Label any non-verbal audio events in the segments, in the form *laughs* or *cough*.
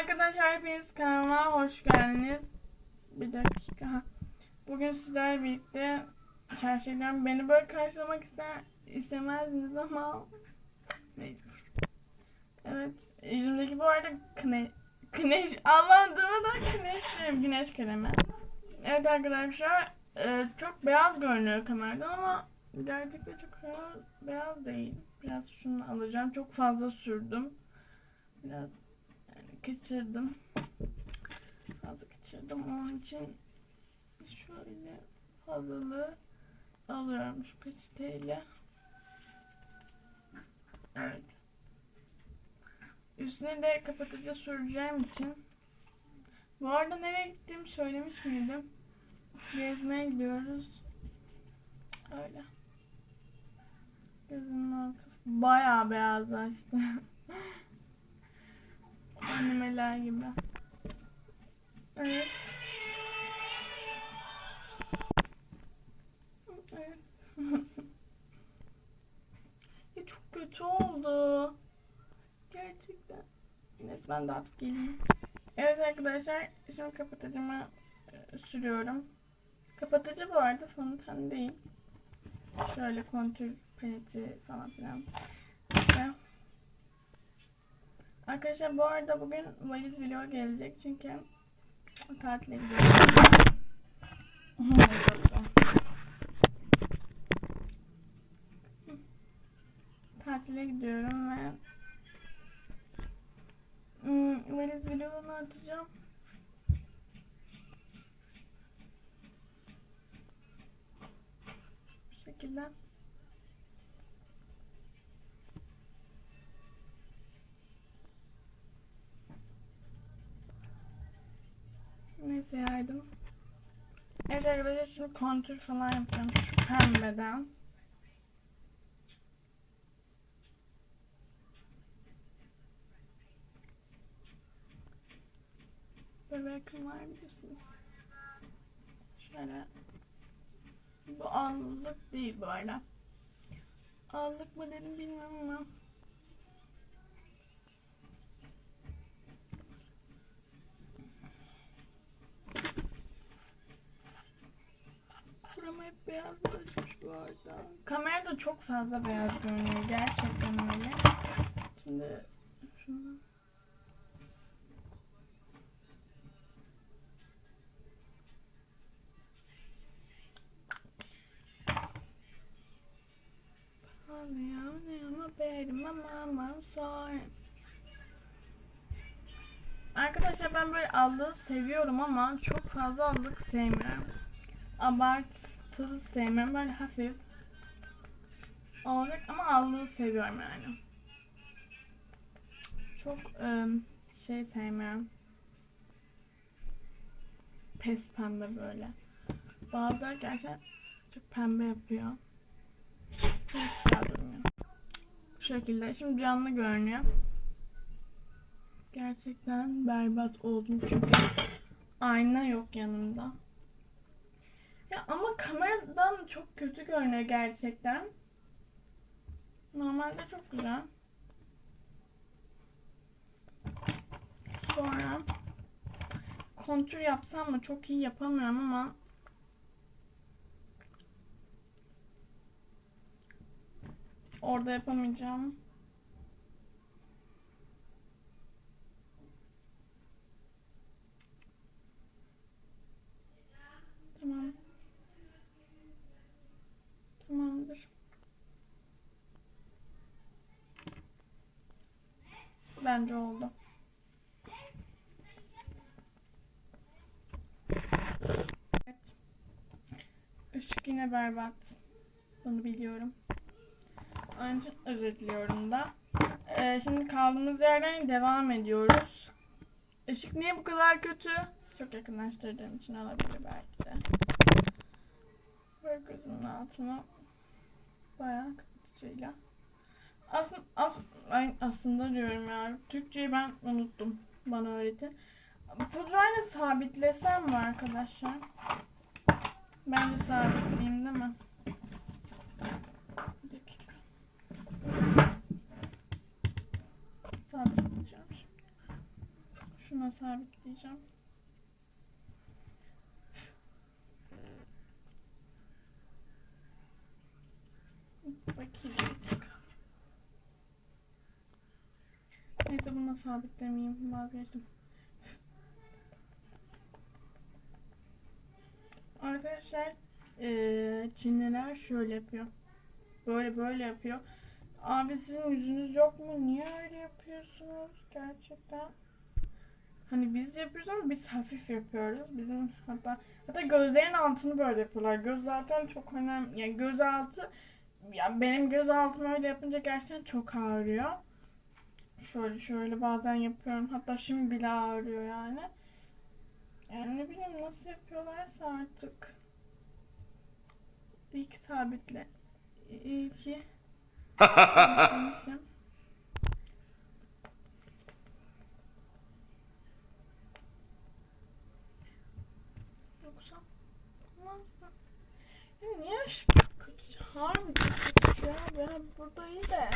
Arkadaşlar hepiniz kanalıma hoş geldiniz. Bir dakika. Bugün sizlerle birlikte gerçekten beni böyle karşılamak ister, istemezdiniz ama mecbur. Evet yüzümdeki bu arada kne, güneş Allah durmadan güneş diyorum güneş kremi. Evet arkadaşlar e, çok beyaz görünüyor kameradan ama gerçekten çok beyaz, değil. Biraz şunu alacağım. Çok fazla sürdüm. Biraz kaçırdım. Fazla kaçırdım. Onun için şöyle fazlalığı alıyorum şu peçeteyle. Evet. Üstüne de kapatıcı süreceğim için. Bu arada nereye gittiğimi söylemiş miydim? Gezmeye gidiyoruz. Öyle. Gözümün altı bayağı beyazlaştı. *laughs* Animeler gibi. Evet. Evet. *laughs* ya çok kötü oldu. Gerçekten. Neyse ben de artık geleyim. Evet arkadaşlar şimdi kapatıcımı e, sürüyorum. Kapatıcı bu arada fondöten değil. Şöyle kontür paleti falan filan. Arkadaşlar bu arada bugün valiz video gelecek çünkü tatile gidiyorum. tatile gidiyorum ve hmm, valiz videonu atacağım. Bu şekilde. Neyse yaydım. Evet arkadaşlar şimdi kontür falan yapacağım şu pembeden. Böyle yakın var biliyorsunuz. Şöyle. Bu allık değil bu arada. Allık mı dedim bilmiyorum ama. Hep beyazlaşmış bu arada. Kamerada çok fazla beyaz görünüyor. Gerçekten öyle. Şimdi şunu. Arkadaşlar ben böyle allığı seviyorum ama çok fazla allık sevmiyorum. Abartılı sevmiyorum. Böyle hafif olacak ama allığı seviyorum yani. Çok ım, şey sevmiyorum. Pes pembe böyle. Bazıları gerçekten çok pembe yapıyor. Çok güzel durmuyor. Bu şekilde. Şimdi canlı görünüyor. Gerçekten berbat oldum çünkü ayna yok yanımda. Ya ama kameradan çok kötü görünüyor gerçekten. Normalde çok güzel. Sonra kontür yapsam mı çok iyi yapamıyorum ama Orada yapamayacağım. Tamam. Tamamdır. Bence oldu. Evet. Işık yine berbat. Bunu biliyorum. Önce özür diliyorum da. Ee, şimdi kaldığımız yerden devam ediyoruz. Işık niye bu kadar kötü? Çok yakınlaştırdığım için olabilir belki de. Böyle gözümün altına bayağı kapatıcıyla. Aslında, as, aslında diyorum ya. Türkçeyi ben unuttum. Bana öğretin. Pudrayla sabitlesem mi arkadaşlar? Bence sabitleyeyim değil mi? Bir dakika. Sabitleyeceğim şimdi. Şuna sabitleyeceğim. Bakayım bir dakika. Neyse bunu sabitlemeyeyim. Vazgeçtim. Arkadaşlar eee Çinliler şöyle yapıyor. Böyle böyle yapıyor. Abi sizin yüzünüz yok mu? Niye öyle yapıyorsunuz? Gerçekten. Hani biz yapıyoruz ama biz hafif yapıyoruz. Bizim hatta hatta gözlerin altını böyle yapıyorlar. Göz zaten çok önemli. Yani göz altı ya benim göz altım öyle yapınca gerçekten çok ağrıyor. Şöyle şöyle bazen yapıyorum. Hatta şimdi bile ağrıyor yani. Yani ne bileyim nasıl yapıyorlarsa artık. İyi ki sabitle. İyi ki. Yoksa olmazdı. Ya niye aşk kötü? Harbi kötü ya. Ben burada iyi de.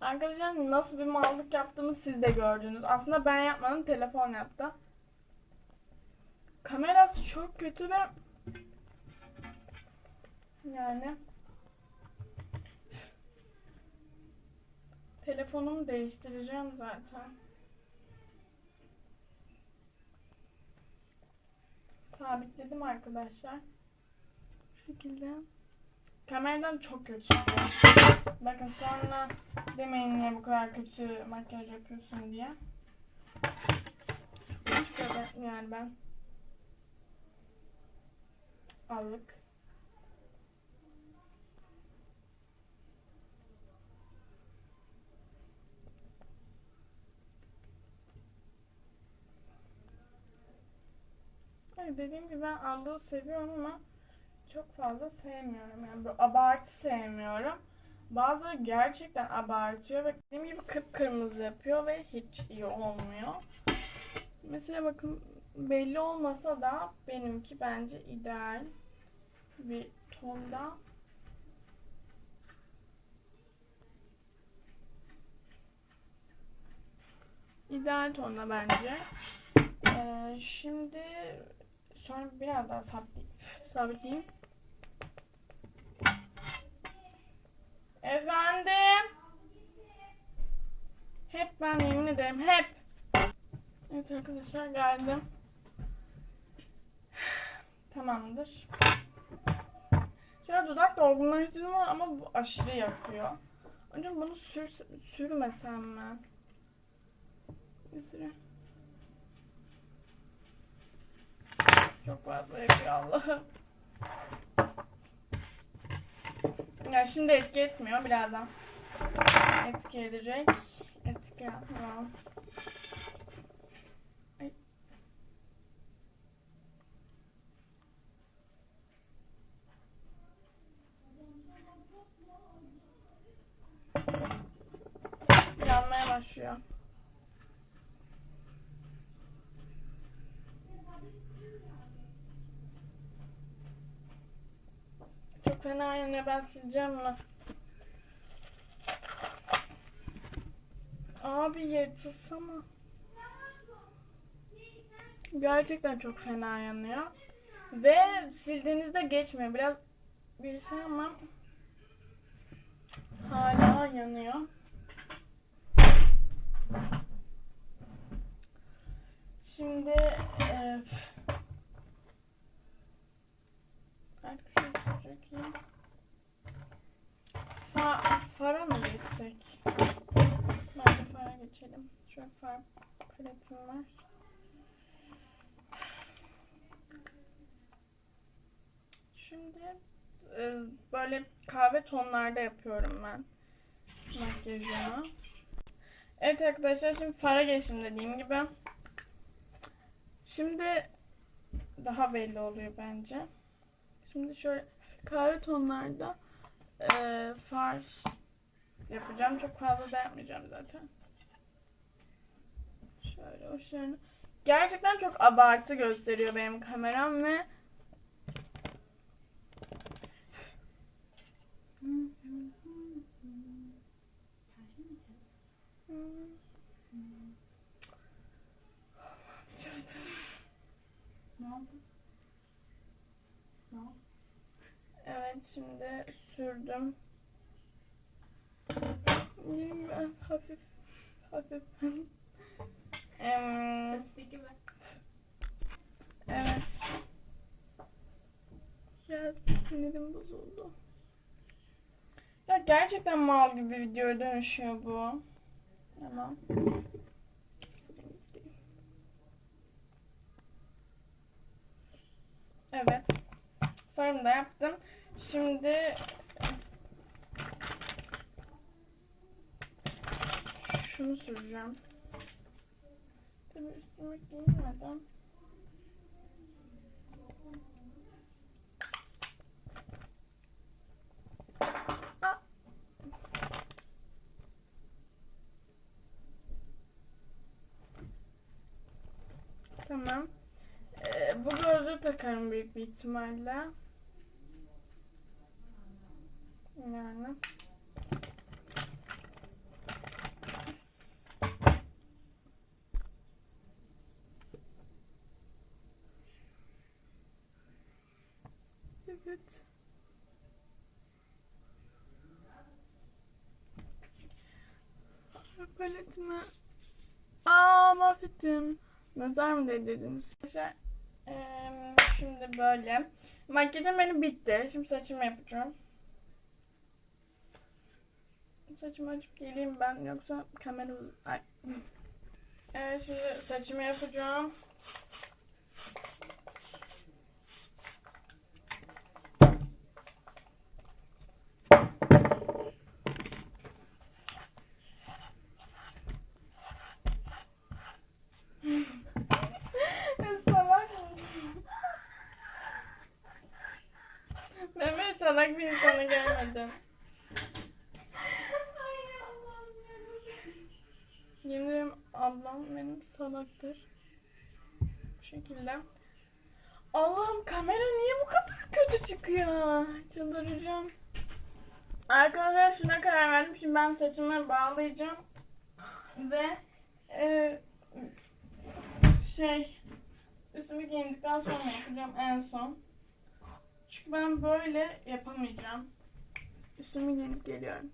Arkadaşlar nasıl bir mallık yaptığımı siz de gördünüz. Aslında ben yapmadım, telefon yaptı. Kamerası çok kötü ve yani telefonumu değiştireceğim zaten. Sabitledim arkadaşlar. Bu şekilde. Kameradan çok kötü. Bakın sonra demeyin niye bu kadar kötü makyaj yapıyorsun diye. Çok yani ben. Allık. Hayır, dediğim gibi ben allığı seviyorum ama çok fazla sevmiyorum. Yani böyle abartı sevmiyorum. Bazıları gerçekten abartıyor ve dediğim gibi kıpkırmızı yapıyor ve hiç iyi olmuyor. Mesela bakın belli olmasa da benimki bence ideal bir tonda. İdeal tonda bence. Ee, şimdi sonra biraz daha sabitleyeyim. sabitleyeyim. Efendim? Hep ben yemin ederim hep. Evet arkadaşlar geldim. Tamamdır. Şöyle dudak dolgunlaştırma var ama bu aşırı yakıyor. Önce bunu sür, sürmesem mi? Bir süre. Çok fazla yakıyor Allah'ım. Ya şimdi etki etmiyor birazdan. Etki edecek. Etki yapmıyor. Ay. Yanmaya başlıyor. Çok fena yanıyor ben sileceğim bunu. Abi yırtılsana. Gerçekten çok fena yanıyor. Ve sildiğinizde geçmiyor. Biraz birisi ama hala yanıyor. Şimdi e, artık şunu çekeyim. Fa fara mı geçsek? Bence fara geçelim. Şöyle far paletim var. Şimdi e, böyle kahve tonlarda yapıyorum ben makyajımı. Evet arkadaşlar şimdi fara geçtim dediğim gibi. Şimdi daha belli oluyor bence. Şimdi şöyle kahve tonlarda e, far yapacağım. Çok fazla da yapmayacağım zaten. Şöyle uçlarını. gerçekten çok abartı gösteriyor benim kameram ve? Evet şimdi sürdüm. Hafif hafif. Bak. evet. Ya sinirim bozuldu. Ya gerçekten mal gibi videoya dönüşüyor bu. Tamam. Evet. Farımı da yaptım. Şimdi şunu süreceğim. Tabii üstüme giyinmeden. Aa. Tamam. Ee, bu gözlüğü takarım büyük bir ihtimalle. Yani. Evet. Paletimi. Aa mahvettim. Nazar mı? Arkadaşlar, eee, Şimdi böyle. Makyajım benim bitti. Şimdi saçımı yapacağım. Saçımı açıp geleyim ben yoksa kamera Ay. *laughs* Evet şimdi saçımı yapacağım. Salak mısın? Ben böyle salak bir insanı görmedim. Ay Allah'ım yarabbim. Yemin ederim ablam benim salaktır. Bu şekilde. Allah'ım kamera niye bu kadar kötü çıkıyor? Çıldıracağım. Arkadaşlar şuna karar verdim. Şimdi ben saçımı bağlayacağım. Ve e, şey üstümü giyindikten sonra yapacağım en son. Çünkü ben böyle yapamayacağım. Üstümü giyinip geliyorum.